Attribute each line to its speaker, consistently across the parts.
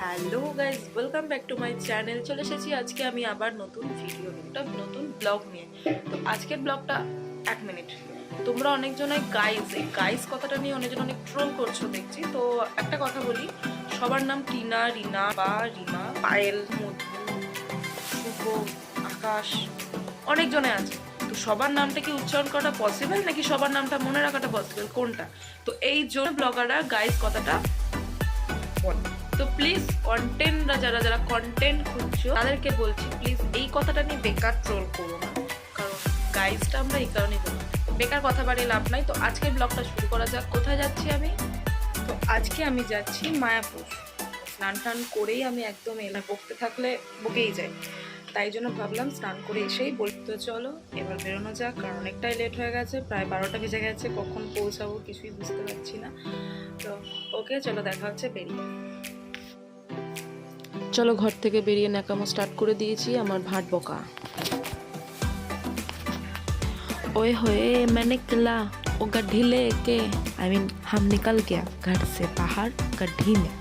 Speaker 1: Hello guys welcome back to my channel চলে এসেছি আজকে আমি আবার নতুন ভিডিও একটা নতুন ব্লগ নিয়ে। তো আজকের ব্লগটা এক মিনিট তোমরা অনেকজনে গাইজ এই গাইজ কথাটা নিয়ে অনেকজন অনেক ট্রোল করছ, দেখছি। তো একটা কথা বলি, সবার নাম টিনা, রিনা বা রিমা, পায়েল, মধু, শুভ, আকাশ, অনেকজনে আছে। তো সবার নামটা কি উচ্চারণ করাটা পসিবল নাকি সবার নামটা মনে রাখাটা পসিবল কোনটা? তো এই জন্য ব্লগাররা গাইজ কথাটা প্লিজ কন্টেন্টরা যারা যারা কন্টেন্ট খুঁজছো, তাদেরকে বলছি প্লিজ এই কথাটা নিয়ে বেকার ট্রোল করো না। কারণ গাইজটা আমরা এই কারণেই বলি। বেকার কথা বাড়িয়ে লাভ নাই। তো আজকের ব্লগটা শুরু করা যাক। কোথায় যাচ্ছি আমি? তো আজকে আমি যাচ্ছি মায়াপুর। স্নান টান করেই আমি একদম এলা বকতে থাকলে বকেই যাই তাই জন্য ভাবলাম স্নান করে এসেই বলতে চলো, এবার বেরোনো যাক। কারণ অনেকটাই লেট হয়ে গেছে। প্রায় বারোটা বেজে গেছে। কখন পৌঁছাবো কিছুই বুঝতে পারছি না। তো ওকে চলো দেখা হচ্ছে বেরিয়ে। চলো ঘর থেকে বেরিয়ে ন্যাকামো স্টার্ট করে দিয়েছি আমার ভাট বকা ओए होए मैंने किला वो गड्ढी लेके आई मीन हम निकल गया घर से बाहर गड्ढी में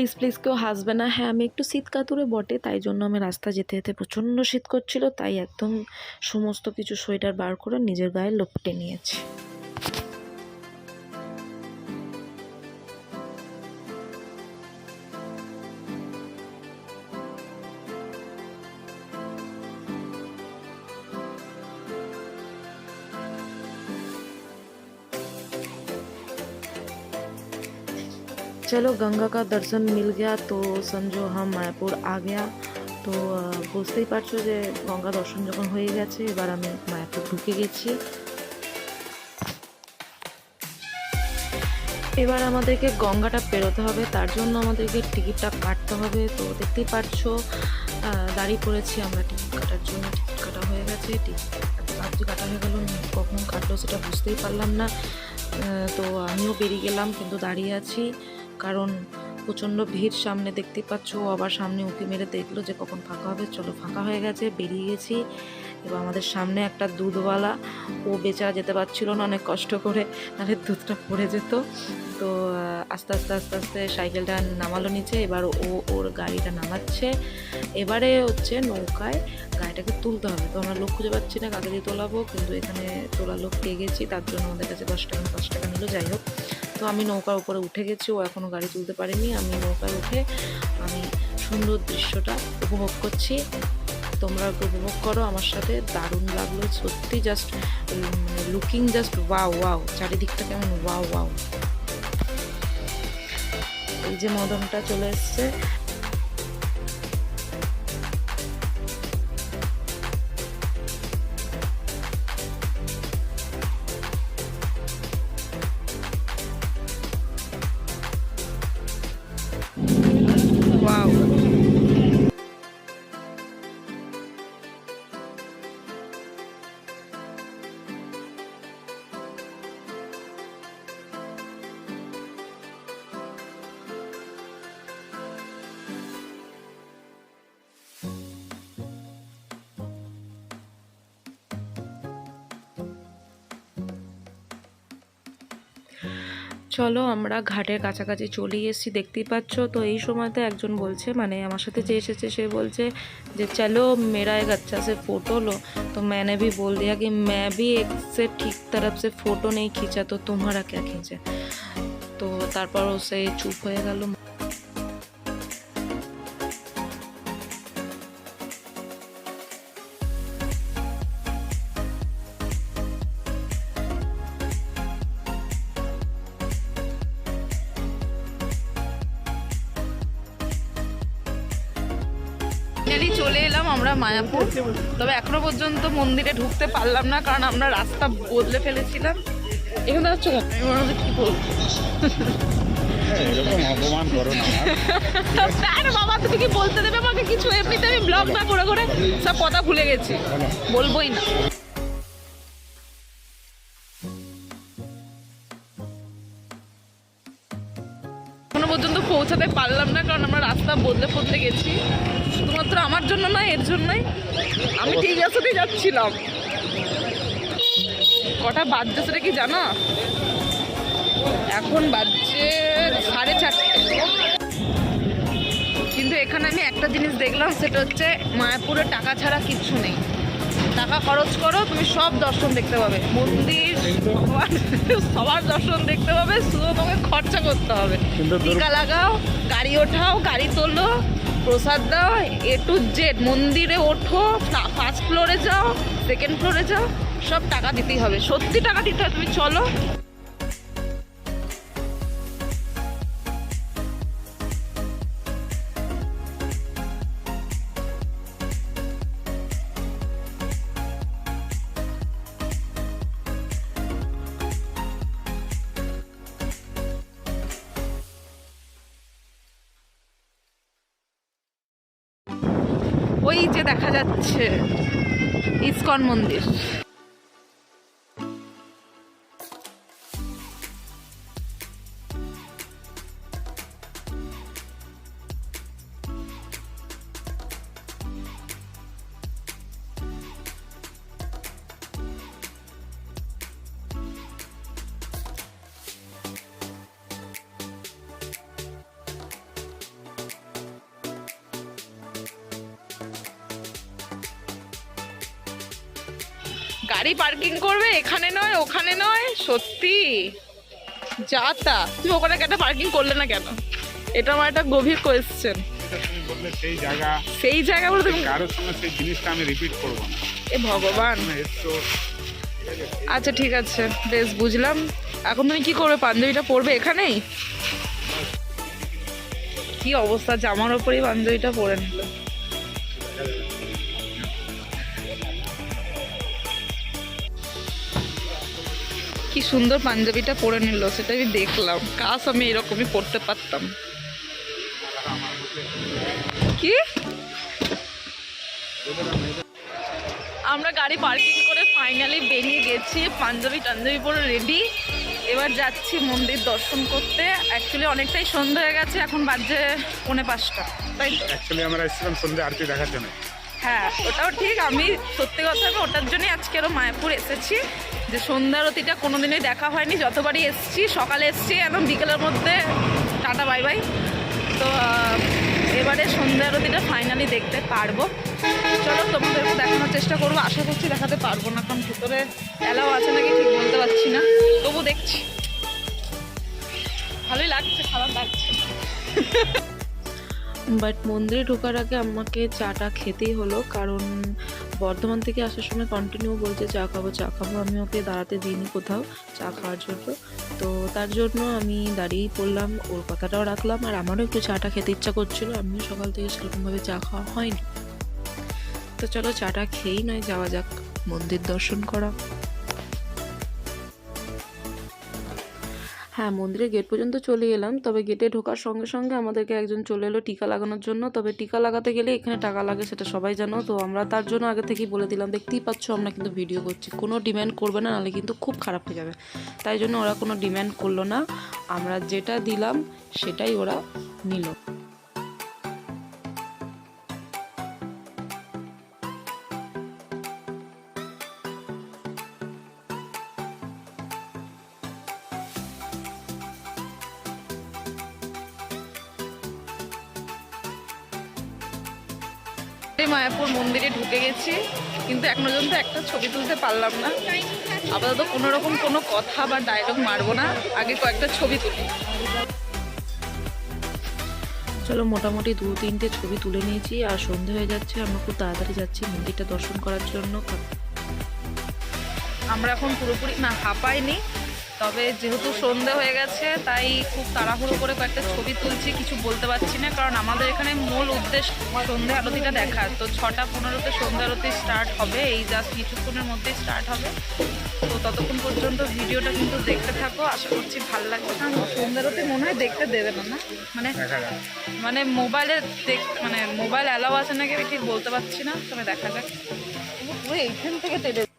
Speaker 1: প্লিজ প্লিজ কেউ হাসবে না। হ্যাঁ আমি একটু শীত কাতুরে বটে, তাই জন্য আমি রাস্তা যেতে যেতে প্রচণ্ড শীত করছিল, তাই একদম সমস্ত কিছু সোয়েটার বার করে নিজের গায়ে লোপটে নিয়েছি। चलो गंगा का दर्शन मिल गया तो समझो हम মায়াপুর आ गया তো আহ, বুঝতেই পারছো যে গঙ্গা দর্শন যখন হয়ে গেছে এবার আমি মায়াপুর ঢুকে গেছি এবার আমাদেরকে গঙ্গাটা পেরোতে হবে তার জন্য আমাদেরকে টিকিটটা কাটতে হবে তো দেখতেই পারছো আহ, দাঁড়িয়ে পড়েছি আমরা টিকিট কাটার জন্য টিকিট কাটা হয়ে গেছে টিকিট তাড়াতাড়ি কাটা হয়ে গেল কখন কাটলো সেটা বুঝতেই পারলাম না আহ, তো আমিও বেরিয়ে গেলাম কিন্তু দাঁড়িয়ে আছি কারণ প্রচণ্ড ভিড় সামনে দেখতেই পাচ্ছ। আবার সামনে উঁকি মেরে দেখল যে কখন ফাঁকা হবে। চলো, ফাঁকা হয়ে গেছে, বেরিয়ে গেছি। এবার আমাদের সামনে একটা দুধওয়ালা। ও বেচারা যেতে পারছিল না, অনেক কষ্ট করে। নাহলে দুধটা পড়ে যেত। তো আস্তে আস্তে আস্তে আস্তে সাইকেলটা নামালো নিচে। এবার ও ওর গাড়িটা নামাচ্ছে। এবারে হচ্ছে নৌকায় গাড়িটাকে তুলতে হবে। তো আমরা লোক খুঁজে পাচ্ছি না কাকে দিয়ে তোলাবো। কিন্তু এখানে তোলা লোক পেয়ে গেছি। তার জন্য আমাদের কাছে দশ টাকা পাঁচ টাকা নিল। যাই হোক তো আমি নৌকার উপরে উঠে গেছি, ও এখনও গাড়ি তুলতে পারিনি। আমি নৌকায় উঠে আমি সুন্দর দৃশ্যটা উপভোগ করছি। তোমরা উপভোগ করো, আমার সাথে দারুণ লাগল। সত্যি just looking just wow wow চারিদিকটা কেমন ওয়াও ওয়াও এই যে মদনটা চলে এসছে। চলো আমরা ঘাটের কাছাকাছি চলে এসেছি দেখতেই পাচ্ছ তো এই সময়তে একজন বলছে মানে আমার সাথে যে এসেছে সে বলছে যে চলো मेरा एक अच्छा से फोटो लो तो मैंने भी बोल दिया कि मैं भी एक से ठीक तरफ से फोटो नहीं खींचा तो तुम्हारा क्या खींचा তো তারপর ও সে চুপ হয়ে গেল মায়াপুর তবে এখনও পর্যন্ত মন্দিরে ঢুকতে পারলাম না কারণ আমরা রাস্তা বদলে ফেলেছিলাম। এখানে হচ্ছে কি বলব?
Speaker 2: এরকম অপমান করো না
Speaker 1: বাবা তুমি কি বলতে দেবে আমাকে কিছু? এমনিতে আমি ব্লগ না করে করে সব কথা ভুলে গেছি। বলবোই না। পৌঁছাতে পারলাম না কারণ আমরা রাস্তা বদলে বদলে গেছি। শুধুমাত্র আমার জন্য নয় এর জন্যই। আমি ঠিক রাস্তাতেই যাচ্ছিলাম। কটা বাজছে সেটা কি জানো? এখন বাজছে সাড়ে চারটে। কিন্তু এখানে আমি একটা জিনিস দেখলাম সেটা হচ্ছে মায়াপুরে টাকা ছাড়া কিচ্ছু নেই। টাকা খরচ করো তুমি সব দর্শন দেখতে পাবে। মন্দির সবার সবার দর্শন দেখতে পাবে শুধু তোমাকে খরচা করতে হবে। টিকা লাগাও গাড়ি ওঠাও গাড়ি তোলো প্রসাদ দাও এ টু জেড মন্দিরে ওঠো ফার্স্ট ফ্লোরে যাও সেকেন্ড ফ্লোরে যাও সব টাকা দিতেই হবে। সত্যি টাকা দিতে হবে তুমি চলো। ওই যে দেখা যাচ্ছে ইস্কন মন্দির। গাড়ি পার্কিং করবে এখানে নয় ওখানে নয় সত্যি। যা তা। তুমি ওখানে কেন পার্কিং করলে না কেন? এটা আমার একটা গভীর কোয়েশ্চেন
Speaker 2: সেই জায়গা
Speaker 1: সেই জায়গা বলে তুমি
Speaker 2: কারোর সঙ্গে সেই জিনিসটা আমি রিপিট করব না।
Speaker 1: এ ভগবান। আচ্ছা ঠিক আছে। বেশ বুঝলাম। এখন তুমি কি করবে? পাঞ্জাবিটা পরবে এখানেই? কি অবস্থা? জামার ওপরেই পাঞ্জাবিটা পরে নিল। কি সুন্দর পাঞ্জাবিটা পরে নিল সেটা আমি দেখলাম। কাজ আমি এরকমই পরতে পারতাম। কি? আমরা গাড়ি পার্কিং করে ফাইনালি বেরিয়ে গেছি পাঞ্জাবি টাঞ্জাবি পরে রেডি এবার যাচ্ছি মন্দির দর্শন করতে। অ্যাকচুয়ালি অনেকটাই সন্ধ্যা হয়ে গেছে এখন বাজে পৌনে পাঁচটা। তাই তো?
Speaker 2: অ্যাকচুয়ালি আমরা এসেছিলাম সন্ধ্যে আরতি দেখার জন্য।
Speaker 1: হ্যাঁ ওটাও ঠিক। আমি সত্যি কথা ওটার জন্যই আজকে আরও মায়াপুর এসেছি। যে সন্ধ্যারতিটা কোনোদিনই দেখা হয়নি, যতবারই এসেছি, সকালে এসেছি, একদম বিকেলের মধ্যে। Tata, bye bye. তো এবারে সন্ধ্যারতিটা ফাইনালি দেখতে পারব। চলো তোমাদেরকে দেখানোর চেষ্টা করব। আশা করছি দেখাতে পারব না, কারণ ভিতরে অ্যালাও আছে নাকি ঠিক বলতে পারছি না। তবু দেখছি। ভালোই লাগছে, খারাপ লাগছে। বাট মন্দিরে ঢোকার আগে আমাকে চাটা খেতেই হলো, কারণ বর্ধমান থেকে আসার সময় কন্টিনিউ বলছে, চা খাব চা খাব। আমি ওকে দাঁড়াতে দিইনি কোথাও, চা খাওয়ার জন্য। তো তার জন্য আমি দাঁড়িয়েই পড়লাম, ওর কথাটাও রাখলাম, আর আমারও একটু চাটা খেতে ইচ্ছা করছিল, আমিও সকাল থেকে সেরকমভাবে চা খাওয়া হয়নি। তো চলো, চাটা খেয়েই নয়, যাওয়া যাক, মন্দির দর্শন করা। হ্যাঁ মন্দিরের গেট পর্যন্ত চলে এলাম। তবে গেটে ঢোকার সঙ্গে সঙ্গে আমাদেরকে একজন চলে এলো টিকা লাগানোর জন্য। তবে টিকা লাগাতে গেলে এখানে টাকা লাগে, সেটা সবাই জানো। তো আমরা তার জন্য আগে থেকেই বলে দিলাম, দেখতেই পাচ্ছ, আমরা কিন্তু ভিডিও করছি। কোনো ডিম্যান্ড করবে না, নাহলে কিন্তু খুব খারাপ হয়ে যাবে। তাই জন্য ওরা কোনো ডিম্যান্ড করল না। আমরা যেটা দিলাম, সেটাই ওরা নিল। মায়াপুর মন্দিরে ঢুকে গেছি কিন্তু এখন পর্যন্ত একটা ছবি তুলতে পারলাম না। আপাতত কোনো রকম কোনো কথা বা ডায়লগ মারবো না আগে কয়েকটা ছবি তুলি। চলো মোটামুটি দু তিনটে ছবি তুলে নিয়েছি আর সন্ধে হয়ে যাচ্ছে আমরা খুব তাড়াতাড়ি যাচ্ছি মন্দিরটা দর্শন করার জন্য। আমরা এখন পুরোপুরি না হাঁপাইনি
Speaker 3: তবে যেহেতু সন্ধে হয়ে গেছে তাই খুব তাড়াহুড়ো করে কয়েকটা ছবি তুলছি কিছু বলতে পারছি না কারণ আমাদের এখানে মূল উদ্দেশ্য সন্ধে আরতিটা দেখা তো ছটা পনেরোতে সন্ধে আরতি স্টার্ট হবে এই জাস্ট কিছুক্ষণের মধ্যেই স্টার্ট হবে। তো ততক্ষণ পর্যন্ত ভিডিওটা কিন্তু দেখতে থাকো আশা করছি ভালো লাগবে কারণ সন্ধে আরতি মনে হয় দেখতে দেবে না না? মানে মানে মোবাইলে দেখ মানে মোবাইল অ্যালাউ আছে নাকি ঠিক বলতে পারছি না তবে দেখা যাক। এইখান থেকে টেনে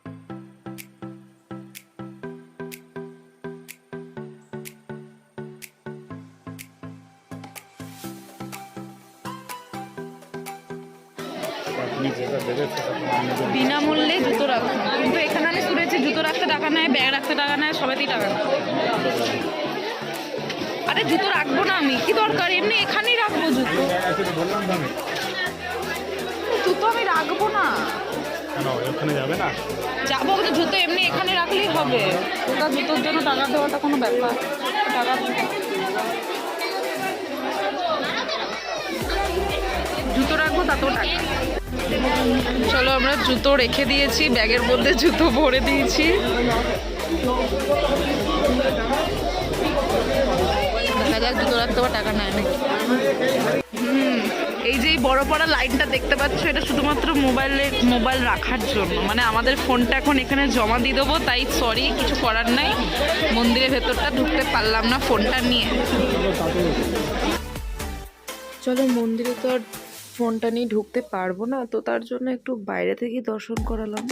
Speaker 3: বিনামূল্যে জুতো রাখুন কিন্তু এখানে আমি শুনেছি জুতো রাখতে টাকা নেয় ব্যাগ রাখতে টাকা নেয় সবাইতেই টাকা নেয়। আরে জুতো রাখব না আমি কি দরকার? এমনি এখানেই রাখব জুতো।
Speaker 2: তো
Speaker 3: জুতো আমি রাখব না।
Speaker 2: ওখানে যাবে না?
Speaker 3: যাব কিন্তু জুতো এমনি এখানে রাখলেই হবে। ওটা জুতোর জন্য টাকা দেওয়াটা কোনো ব্যাপার। টাকা জুতো রাখব তাতেও টাকা চলো আমরা জুতো রেখে দিয়েছি, ব্যাগের মধ্যে জুতো ভরে দিয়েছি। দেখা যাক জুতো রাখতে টাকা নেয় নাকি। এই যে বড় পড়া লাইনটা দেখতে পাচ্ছ, এটা শুধুমাত্র মোবাইলে, মোবাইল রাখার জন্য। মানে আমাদের ফোনটা এখন এখানে জমা দিয়ে দেবো, তাই সরি কিছু করার নাই। মন্দিরের ভেতরটা ঢুকতে পারলাম না ফোনটা নিয়ে। চলো মন্দিরে তো ফোনটা নিয়ে ঢুকতে পারব না, তো তার জন্য একটু বাইরে থেকেই দর্শন করালাম।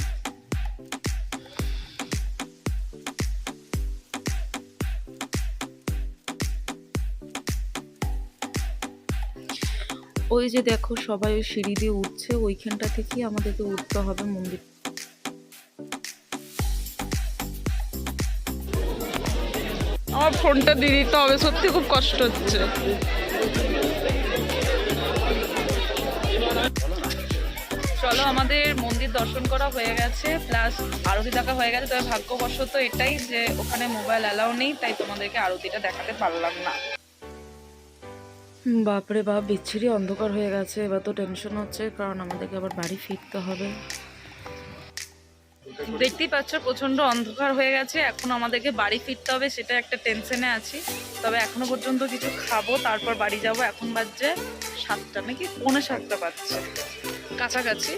Speaker 3: ওই যে দেখো সবাই ওই সিঁড়ি দিয়ে উঠছে, ওইখানটা থেকেই আমাদেরকে উঠতে হবে মন্দির। আমার ফোনটা দিয়ে দিতে হবে, সত্যি খুব কষ্ট হচ্ছে। চলো আমাদের মন্দির দর্শন করা হয়ে গেছে প্লাস আরতি দেখা হয়ে গেছে তবে ভাগ্যবশত এটাই যে ওখানে মোবাইল অ্যালাউ নেই তাই তোমাদেরকে আরতিটা দেখাতে পারলাম না। বাপরে বাপ বিচ্ছিরি অন্ধকার হয়ে গেছে এবার তো টেনশন হচ্ছে কারণ আমাদেরকে আবার বাড়ি ফিরতে হবে। দেখতেই পাচ্ছ প্রচণ্ড অন্ধকার হয়ে গেছে এখন আমাদেরকে বাড়ি ফিরতে হবে সেটা একটা টেনশনে আছি। তবে এখনও পর্যন্ত কিছু খাব তারপর বাড়ি যাব এখন বাজছে সাতটা নাকি পৌনে সাতটা বাজছে। কাছাকাছি।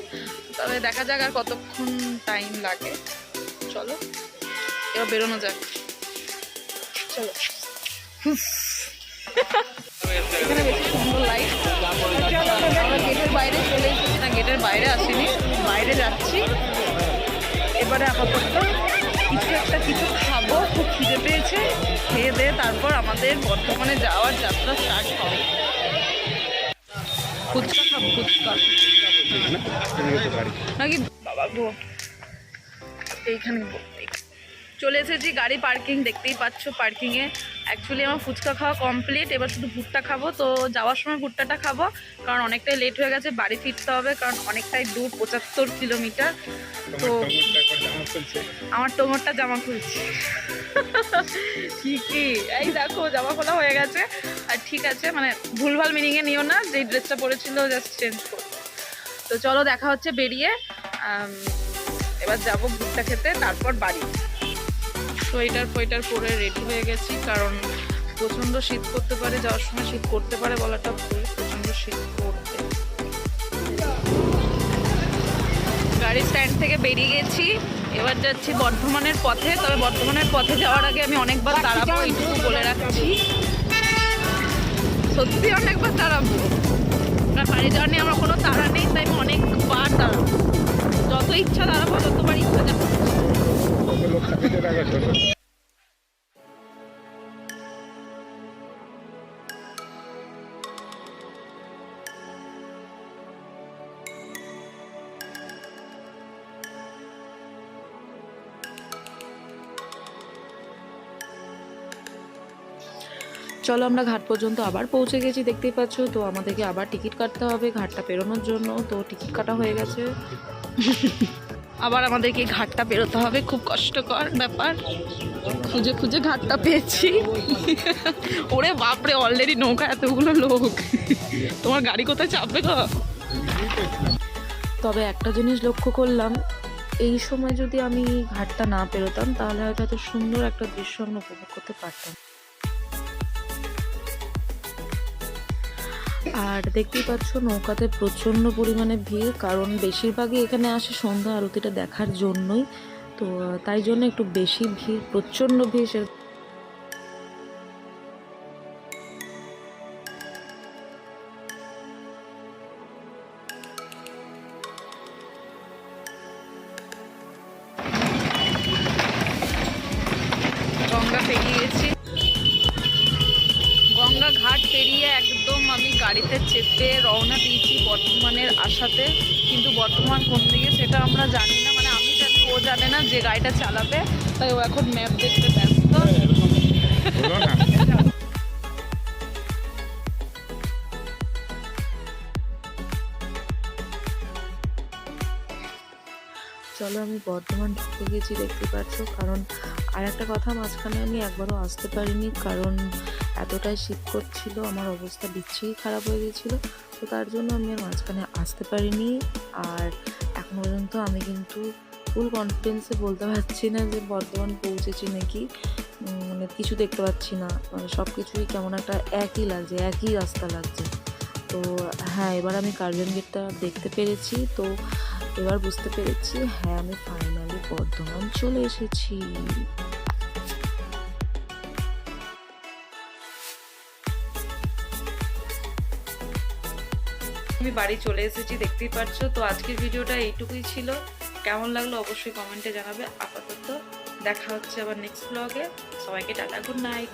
Speaker 3: তবে দেখা যাক আর কতক্ষণ টাইম লাগে। চলো, এবার বেরোনো যাক। চলো। এখানে বেশি সুন্দর লাইট আমরা গেটের বাইরে চলে এসেছি না গেটের বাইরে আসিনি। বাইরে যাচ্ছি। এবারে আপাতত কিছু একটা কিছু খাব, খুব খিদে পেয়েছে। খেয়ে দিয়ে তারপর আমাদের বর্ধমানে যাওয়ার যাত্রা স্টার্ট হবে। ফুচকা খাব, ফুচকা। এইখানে চলে এসেছি গাড়ি পার্কিং দেখতেই পাচ্ছ পার্কিংয়ে অ্যাকচুয়ালি আমার ফুচকা খাওয়া কমপ্লিট এবার শুধু ভুট্টা খাব। তো যাওয়ার সময় ভুট্টাটা খাব কারণ অনেকটাই লেট হয়ে গেছে বাড়ি ফিরতে হবে কারণ অনেকটাই দূর পঁচাত্তর কিলোমিটার তো আমার টোমরটা জামা খুলছি। কি কি এই দেখো জামা খোলা হয়ে গেছে। আর ঠিক আছে মানে ভুলভাল মিনিংয়ে নিও না যেই ড্রেসটা পরেছিল জাস্ট চেঞ্জ করো। তো চলো দেখা হচ্ছে বেরিয়ে এবার যাব ভুট্টা খেতে তারপর বাড়ি। সোয়েটার ফোয়েটার পরে রেডি হয়ে গেছি কারণ প্রচণ্ড শীত করতে পারে যাওয়ার সময় শীত করতে পারে বলাটা ভুল প্রচণ্ড শীত করতে গাড়ি স্ট্যান্ড থেকে বেরিয়ে গেছি এবার যাচ্ছি বর্ধমানের পথে তবে বর্ধমানের পথে যাওয়ার আগে আমি অনেকবার দাঁড়াবো এইটুকু বলে রাখছি। সত্যি অনেকবার দাঁড়াবো আর বাড়ি যাওয়ার নিয়ে আমার কোনো তাড়া নেই, তাই আমি অনেকবার দাঁড়াবো যত ইচ্ছা দাঁড়াবো ততবার ইচ্ছা যাব। চলো আমরা ঘাট পর্যন্ত আবার পৌঁছে গেছি, দেখতেই পাচ্ছ? তো আমাদেরকে আবার টিকিট কাটতে হবে ঘাটটা পেরোনোর জন্য। তো টিকিট কাটা হয়ে গেছে। আবার আমাদেরকে ঘাটটা পেরোতে হবে, খুব কষ্টকর ব্যাপার। খুঁজে খুঁজে ঘাটটা পেয়েছি। ওরে বাপরে অলরেডি নৌকা এতগুলো লোক। তোমার গাড়ি কোথায় চাপবে গো? তবে একটা জিনিস লক্ষ্য করলাম,
Speaker 1: এই সময় যদি আমি ঘাটটা না পেরোতাম, তাহলে হয়তো এত সুন্দর একটা দৃশ্য আমরা উপভোগ করতে পারতাম। আর দেখতেই পাচ্ছ, নৌকাতে প্রচণ্ড পরিমাণে ভিড়, কারণ বেশিরভাগই এখানে আসে সন্ধ্যা আরতিটা দেখার জন্যই। তো, তাই জন্য একটু বেশি ভিড়, প্রচণ্ড ভিড় বর্ধমান ঢুকে গেছি দেখতে পাচ্ছ? কারণ আর একটা কথা, মাঝখানে আমি একবারও আসতে পারিনি, কারণ এতটাই শীত করছিল, আমার অবস্থা বিচ্ছিরি খারাপ হয়ে গেছিল। তো তার জন্য আমি আর মাঝখানে আসতে পারিনি। আর এখন পর্যন্ত আমি কিন্তু ফুল কনফিডেন্সে বলতে পারছি না যে বর্ধমান পৌঁছেছি নাকি। মানে কিছু দেখতে পাচ্ছি না। মানে সব কিছুই কেমন একটা একই লাগছে, একই রাস্তা লাগছে। তো হ্যাঁ এবার আমি কার্জন গেটটা দেখতে পেরেছি। তো এবার বুঝতে পেরেছি। হ্যাঁ আমি ফাইনালি বর্ধমান চলে এসেছি।
Speaker 4: আমি বাড়ি চলে এসেছি, দেখতেই পাচ্ছ। তো আজকের ভিডিওটা এইটুকুই ছিল। কেমন লাগল অবশ্যই কমেন্টে জানাবে। আপাতত দেখা হচ্ছে আবার নেক্সট ব্লগে সবাইকে টাটা গুড নাইট